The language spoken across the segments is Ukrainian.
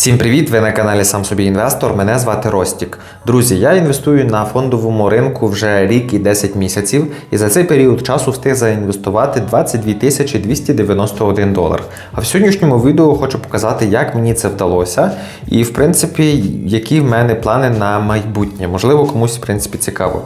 Всім привіт! Ви на каналі Сам собі інвестор. Мене звати Ростік. Друзі, я інвестую на фондовому ринку вже рік і 10 місяців, і за цей період часу встиг заінвестувати 22 тисячі 291 долар. А в сьогоднішньому відео хочу показати, як мені це вдалося, і в принципі, які в мене плани на майбутнє. Можливо, комусь в принципі цікаво.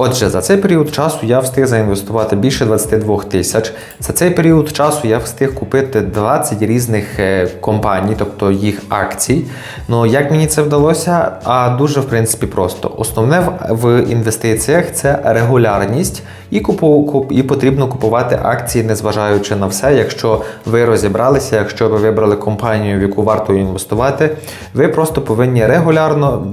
Отже, за цей період часу я встиг заінвестувати більше 22 тисяч. За цей період часу я встиг купити 20 різних е, компаній, тобто їх акцій. Ну як мені це вдалося? А дуже в принципі просто. Основне в- інвестиціях це регулярність. І купу, куп, і потрібно купувати акції, незважаючи на все. Якщо ви розібралися, якщо ви вибрали компанію, в яку варто інвестувати, ви просто повинні регулярно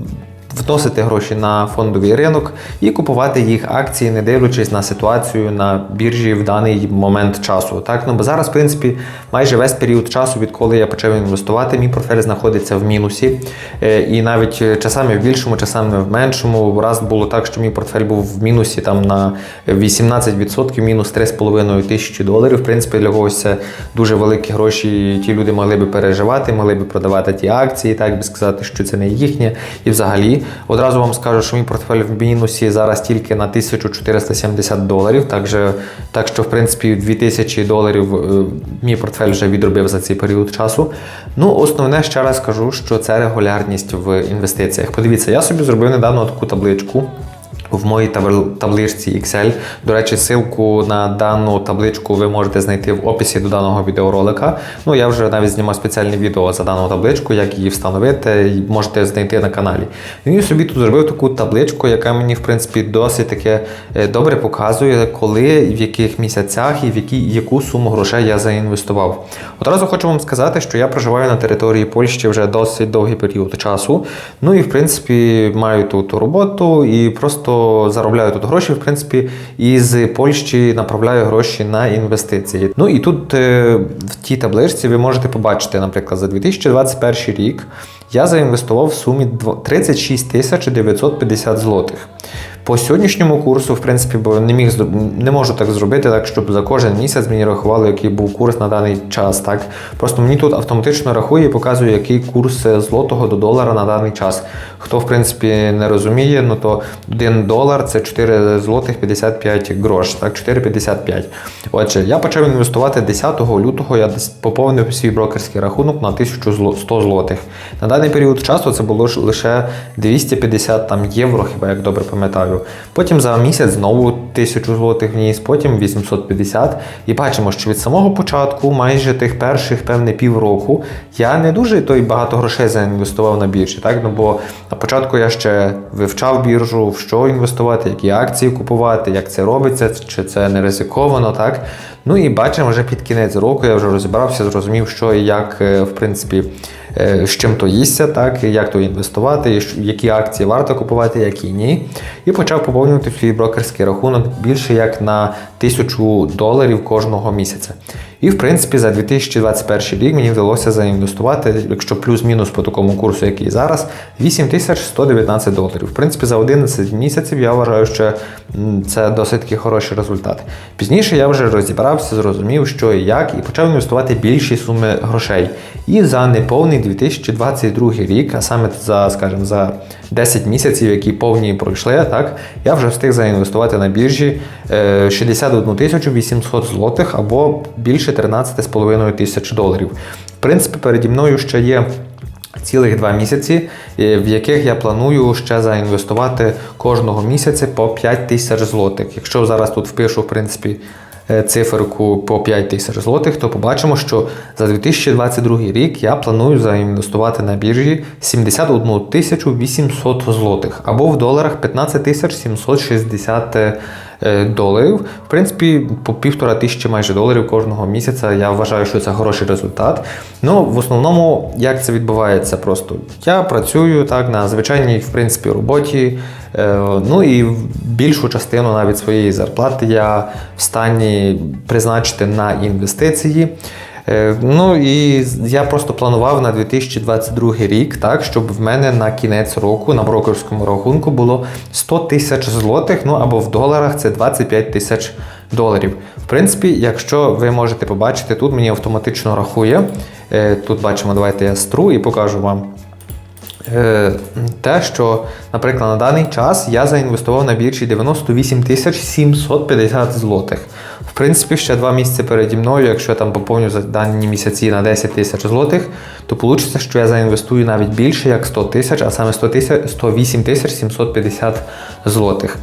вносити гроші на фондовий ринок і купувати їх акції, не дивлячись на ситуацію на біржі в даний момент часу. Так, ну бо зараз, в принципі, майже весь період часу, відколи я почав інвестувати, мій портфель знаходиться в мінусі. Е, І навіть е, часами в більшому, часами в меншому. Раз було так, що мій портфель був в мінусі там на 18%, мінус 3,5 тисячі доларів. В принципі, для когось це дуже великі гроші. Ті люди могли би переживати, могли би продавати ті акції, так би сказати, що це не їхнє. І взагалі, одразу вам скажу, що мій портфель в мінусі зараз тільки на 1470 доларів. Так, же, так що, в принципі, 2000 доларів е, мій портфель вже відробив за цей період часу. Ну, основне ще раз скажу, що це регулярність в інвестиціях. Подивіться, я собі зробив недавно таку табличку. В моїй табл- табличці Excel. До речі, ссылку на дану табличку ви можете знайти в описі до даного відеоролика. Ну, я вже навіть знімав спеціальне відео за дану табличку, як її встановити, можете знайти на каналі. Ну і собі тут зробив таку табличку, яка мені, в принципі, досить таке е, добре показує, коли, в яких місяцях і в які, яку суму грошей я заінвестував. Одразу хочу вам сказати, що я проживаю на території Польщі вже досить довгий період часу. Ну і в принципі маю тут роботу і просто заробляю тут гроші. В принципі, і з Польщі направляю гроші на інвестиції. Ну і тут е, в тій табличці ви можете побачити, наприклад, за 2021 рік я заінвестував в сумі 36 тисяч 950 злотих. По сьогоднішньому курсу, в принципі, бо не міг не можу так зробити, так щоб за кожен місяць мені рахували, який був курс на даний час. Так просто мені тут автоматично рахує і показує, який курс е, злотого до долара на даний час. Хто в принципі не розуміє, ну то 1 долар це 4 злотих 55 грош, так 4,55. Отже, я почав інвестувати 10 лютого. Я поповнив свій брокерський рахунок на 1100 злотих. На даний період часу це було лише 250 там євро, хіба як добре пам'ятаю. Потім за місяць знову 1000 злотих вніс, потім 850. І бачимо, що від самого початку, майже тих перших певне півроку, я не дуже той багато грошей заінвестував на біржі. Так? Ну, бо на початку я ще вивчав біржу, в що інвестувати, які акції купувати, як це робиться, чи це не ризиковано. Так? Ну і бачимо, вже під кінець року я вже розібрався, зрозумів, що і як, е, в принципі, з чим то їсться, так, як то інвестувати, які акції варто купувати, які ні. І почав поповнювати свій брокерський рахунок більше як на тисячу доларів кожного місяця. І в принципі за 2021 рік мені вдалося заінвестувати, якщо плюс-мінус по такому курсу, який зараз, 8119 доларів. В принципі, за 11 місяців я вважаю, що це досить таки хороший результат. Пізніше я вже розібрався, зрозумів, що і як, і почав інвестувати більші суми грошей. І за неповний 2022 рік, а саме за, скажімо, за 10 місяців, які повні пройшли, так, я вже встиг заінвестувати на біржі 61 тисячу 800 злотих або більше 13,5 тисяч доларів. В принципі, переді мною ще є цілих два місяці, е, в яких я планую ще заінвестувати кожного місяця по 5 тисяч злотих. Якщо зараз тут впишу, в принципі, е, циферку по 5 тисяч злотих, то побачимо, що за 2022 рік я планую заінвестувати на біржі 71 тисячу 800 злотих або в доларах 15 тисяч 760 е, доларів. В принципі, по півтора тисячі майже доларів кожного місяця. Я вважаю, що це хороший результат. Ну, в основному, як це відбувається, просто я працюю так на звичайній в принципі роботі. Е, Ну і більшу частину навіть своєї зарплати я в стані призначити на інвестиції. Е, Ну і я просто планував на 2022 рік, так, щоб в мене на кінець року на брокерському рахунку було 100 тисяч злотих, ну або в доларах це 25 тисяч доларів. В принципі, якщо ви можете побачити, тут мені автоматично рахує. Е, Тут бачимо, давайте я стру і покажу вам. Е, те, що, наприклад, на даний час я заінвестував на біржі 98 тисяч 750 злотих. В принципі, ще два місяці переді мною, якщо я там поповню за дані місяці на 10 тисяч злотих, то вийде, що я заінвестую навіть більше, як 100 тисяч, а саме 100 тисяч, 108 тисяч 750 злотих.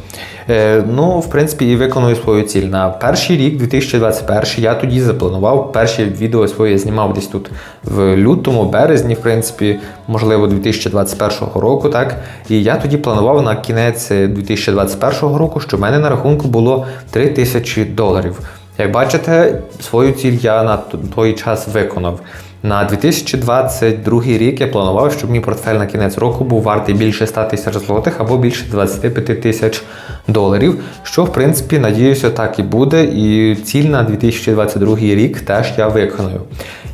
Е, ну, в принципі, і виконую свою ціль. На перший рік, 2021, я тоді запланував. Перші відео своє знімав десь тут в лютому, березні, в принципі, можливо, 2021 року. так. І я тоді планував на кінець 2021 року, щоб в мене на рахунку було 3 тисячі доларів. Як бачите, свою ціль я на той час виконав. На 2022 рік я планував, щоб мій портфель на кінець року був вартий більше 100 тисяч злотих або більше 25 тисяч доларів. Що, в принципі, надіюся, так і буде. І ціль на 2022 рік теж я виконую.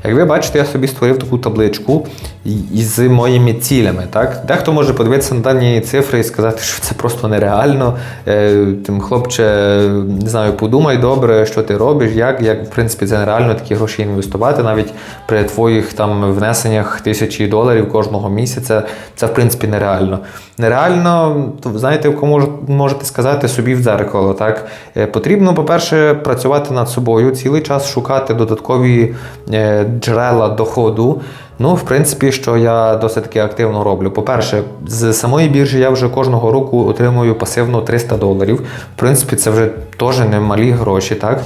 Як ви бачите, я собі створив таку табличку із моїми цілями. Так? Дехто може подивитися на дані цифри і сказати, що це просто нереально. Е, Тим, хлопче, не знаю, подумай добре, що ти робиш, як, як в принципі, це нереально такі гроші інвестувати, навіть при твоїх там внесеннях тисячі доларів кожного місяця. Це в принципі нереально. Нереально, знаєте, кому можете сказати собі в дзеркало. Так? Е, Потрібно, по-перше, працювати над собою, цілий час шукати додаткові е, джерела доходу. Ну, в принципі, що я досить активно роблю. По-перше, з самої біржі я вже кожного року отримую пасивно 300 доларів. В принципі, це вже теж немалі гроші. так?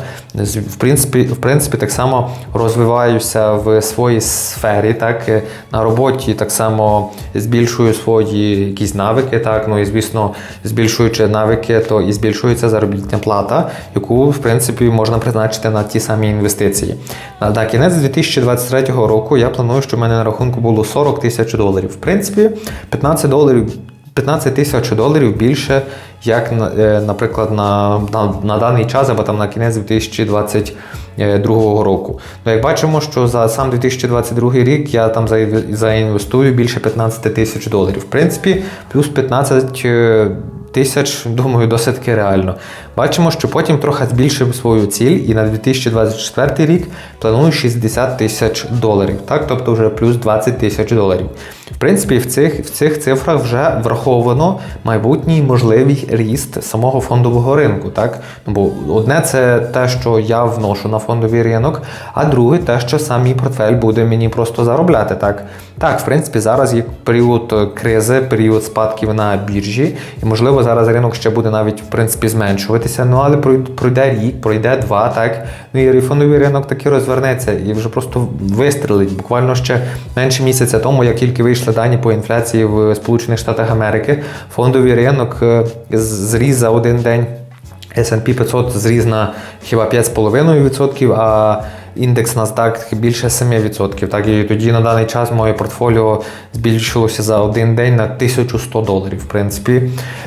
В принципі, в принципі, так само розвиваюся в своїй сфері, так? Е, На роботі так само збільшую свої якісь навики, так? Ну і звісно, збільшуючи навики, то і збільшується заробітна плата, яку, в принципі, можна призначити на ті самі інвестиції. На, кінець 2023 року я планую, що мене на рахунку було 40 тисяч доларів. В принципі, 15 доларів. 15 тисяч доларів більше, як, е, наприклад, на, на, на даний час або там на кінець 2022 року. Ну, як бачимо, що за сам 2022 рік я там заінвестую більше 15 тисяч доларів. В принципі, плюс 15 е, тисяч, думаю, досить таки реально. Бачимо, що потім трохи збільшив свою ціль, і на 2024 рік планую 60 тисяч доларів, так? тобто вже плюс 20 тисяч доларів. В принципі, в цих, в цих цифрах вже враховано майбутній можливий ріст самого фондового ринку. Так? Ну, бо одне це те, що я вношу на фондовий ринок, а друге те, що сам мій портфель буде мені просто заробляти. Так, так в принципі, зараз є період кризи, період спадків на біржі, і можливо зараз ринок ще буде навіть в принципі зменшуватися. Ну але прой- пройде рік, пройде два, так. Ну і фондовий ринок таки розвернеться і вже просто вистрелить. Буквально ще менше місяця тому, як тільки вийшли дані по інфляції в Сполучених Штатах Америки, фондовий ринок е, зріс за один день. S&P 500 зріс на хіба 5,5%, а індекс NASDAQ більше 7%. Так, і тоді на даний час моє портфоліо збільшилося за один день на 1100 доларів. В принципі,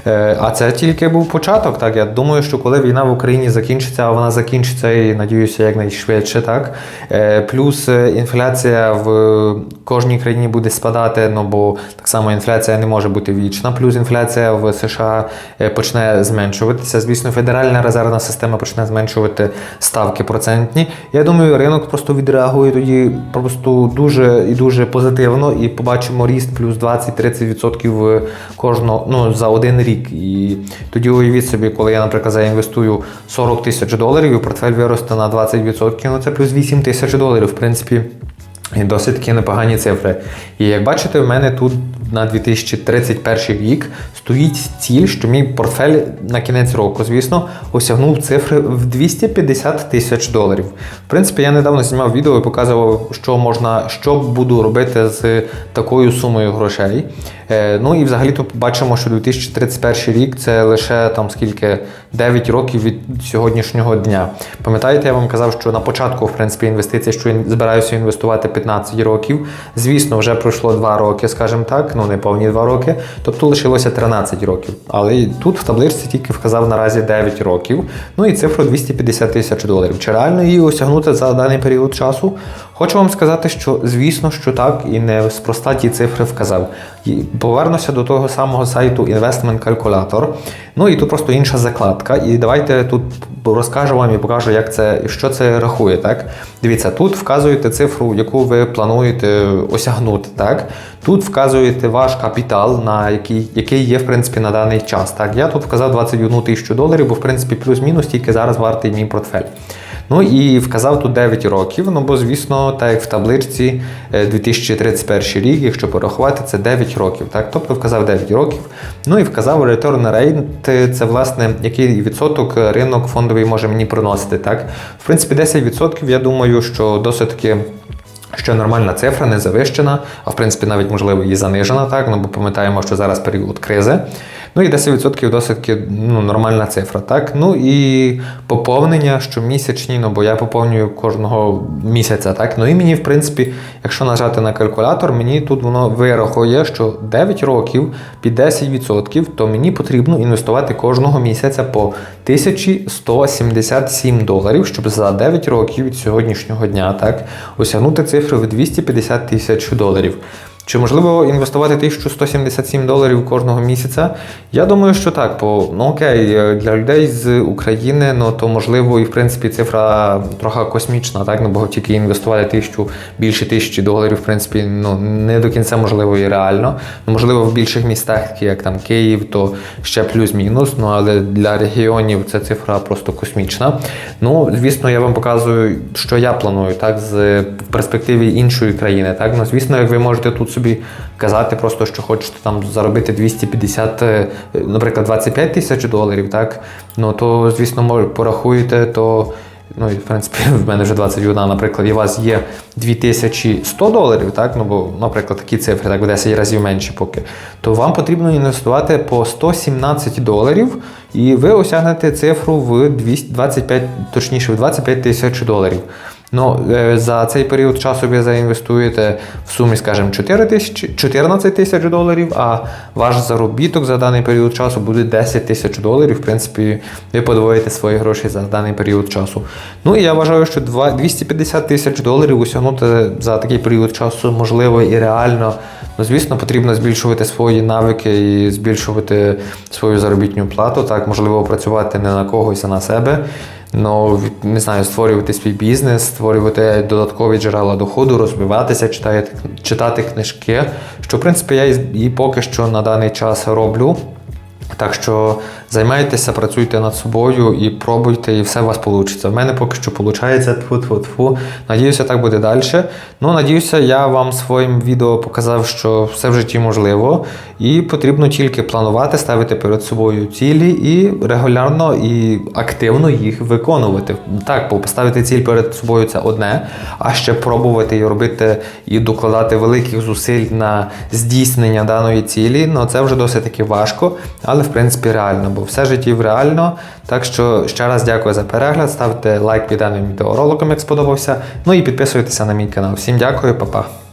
Е, а це тільки був початок. Так, я думаю, що коли війна в Україні закінчиться, а вона закінчиться і надіюся, якнайшвидше, так. Е, Плюс е, інфляція в кожній країні буде спадати, ну бо так само інфляція не може бути вічна. Плюс інфляція в США почне зменшуватися. Звісно, Федеральна резервна система почне зменшувати ставки процентні. Я думаю, ринок просто відреагує тоді просто дуже і дуже позитивно, і побачимо ріст плюс 20-30% кожного ну, за один рік. І тоді уявіть собі, коли я, наприклад, заінвестую 40 тисяч доларів, і портфель виросте на 20%, ну це плюс 8 тисяч доларів. В принципі, і досить такі непогані цифри. І як бачите, в мене тут на 2031 рік стоїть ціль, що мій портфель на кінець року, звісно, осягнув цифри в 250 тисяч доларів. В принципі, я недавно знімав відео і показував, що можна, що буду робити з такою сумою грошей. Е, ну і взагалі то бачимо, що 2031 рік це лише там скільки 9 років від сьогоднішнього дня. Пам'ятаєте, я вам казав, що на початку, в принципі, інвестицій, що ін- збираюся інвестувати 15 років. Звісно, вже пройшло 2 роки, скажімо так, ну не повні 2 роки, тобто лишилося 13 років. Але тут в табличці тільки вказав наразі 9 років. Ну і цифру 250 тисяч доларів. Чи реально її осягнути за даний період часу? Хочу вам сказати, що звісно, що так, і не спроста ті цифри вказав. І повернуся до того самого сайту Investment Calculator. Ну і тут просто інша закладка. І давайте тут розкажу вам і покажу, як це, що це рахує. Так? Дивіться, тут вказуєте цифру, яку ви плануєте осягнути. Так? Тут вказуєте ваш капітал, на який, який є в принципі на даний час. Так? Я тут вказав 21 тисячу доларів, бо в принципі плюс-мінус тільки зараз вартий мій портфель. Ну і вказав тут 9 років. Ну бо, звісно, так як в табличці е, 2031 рік, якщо порахувати, це 9 років. Так? Тобто вказав 9 років. Ну і вказав return rate, це власне який відсоток ринок фондовий може мені приносити. Так? В принципі, 10% я думаю, що досить таки. Що нормальна цифра, не завищена, а в принципі навіть можливо і занижена, так, ну бо пам'ятаємо, що зараз період кризи. Ну і 10% досить ну, нормальна цифра. Так? Ну і поповнення щомісячні, ну бо я поповнюю кожного місяця. Так? Ну і мені, в принципі, якщо нажати на калькулятор, мені тут воно вирахує, що 9 років під 10%, то мені потрібно інвестувати кожного місяця по 1177 доларів, щоб за 9 років від сьогоднішнього дня так, осягнути цифру в 250 тисяч доларів. Чи можливо інвестувати 1177 доларів кожного місяця? Я думаю, що так. Бо ну окей, е, для людей з України, ну то можливо, і в принципі цифра трохи космічна, так ну бо тільки інвестувати тисячу більше тисячі доларів, в принципі, ну не до кінця можливо і реально. Ну, можливо, в більших містах, як там Київ, то ще плюс-мінус. Ну але для регіонів ця цифра просто космічна. Ну, звісно, я вам показую, що я планую, так, з в перспективі іншої країни. Так, ну звісно, як ви можете тут собі казати, просто що хочете там заробити 250, е, наприклад, 25 тисяч доларів, так, ну то, звісно, порахуєте, то. Ну, в принципі, в мене вже 21, наприклад, і у вас є 2100 доларів, так, ну бо, наприклад, такі цифри, так, в 10 разів менші поки, то вам потрібно інвестувати по 117 доларів, і ви осягнете цифру в 225, точніше, в 25 тисяч доларів. Ну, е, за цей період часу ви заінвестуєте в сумі, скажімо, 4 тисячі, 14 тисяч доларів, а ваш заробіток за даний період часу буде 10 тисяч доларів. В принципі, ви подвоїте свої гроші за даний період часу. Ну і я вважаю, що 250 тисяч доларів осягнути за такий період часу можливо і реально. Ну, звісно, потрібно збільшувати свої навики і збільшувати свою заробітну плату. Так, можливо, працювати не на когось, а на себе. Ну, не знаю, створювати свій бізнес, створювати додаткові джерела доходу, розвиватися, читати, читати книжки. Що, в принципі, я і поки що на даний час роблю. Так що займайтеся, працюйте над собою і пробуйте, і все у вас вийде. В мене поки що виходить. Тфу-тфу-тфу. Надіюся, так буде далі. Ну, надіюся, я вам своїм відео показав, що все в житті можливо, і потрібно тільки планувати, ставити перед собою цілі і регулярно і активно їх виконувати. Так, поставити ціль перед собою це одне, а ще пробувати і робити і докладати великих зусиль на здійснення даної цілі, ну це вже досить таки важко, але в принципі реально, бо все життів реально. Так що ще раз дякую за перегляд, ставте лайк під даним відеороликом, як сподобався. Ну і підписуйтеся на мій канал. Всім дякую, па-па.